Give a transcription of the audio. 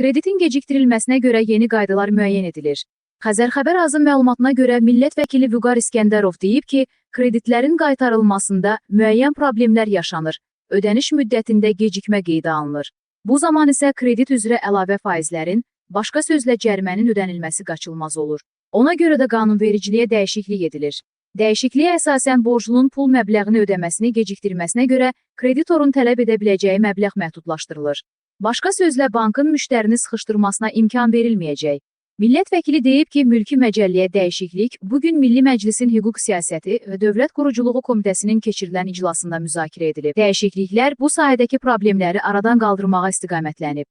Kreditin gecikdirilməsinə görə yeni qaydalar müəyyən edilir. Xəzər xəbər azın məlumatına görə millət vəkili Vüqar İskəndərov deyib ki, kreditlərin qaytarılmasında müəyyən problemlər yaşanır. Ödəniş müddətində gecikmə qeydə alınır. Bu zaman isə kredit üzrə əlavə faizlərin, başqa sözlə cərimənin ödənilməsi qaçılmaz olur. Ona görə də qanunvericiliyə dəyişiklik edilir. Dəyişikliyə əsasən borclunun pul məbləğini ödəməsini gecikdirməsinə görə kreditorun tələb edə biləcəyi məbləğ məhdudlaşdırılır. Başqa sözlə bankın müştərini sıxışdırmasına imkan verilməyəcək. Millət vəkili deyib ki, mülki məcəlləyə dəyişiklik bu gün Milli Məclisin Hüquq Siyasəti və Dövlət Quruculuğu Komitəsinin keçirilən iclasında müzakirə edilib. Dəyişikliklər bu sahədəki problemləri aradan qaldırmağa istiqamətlənib.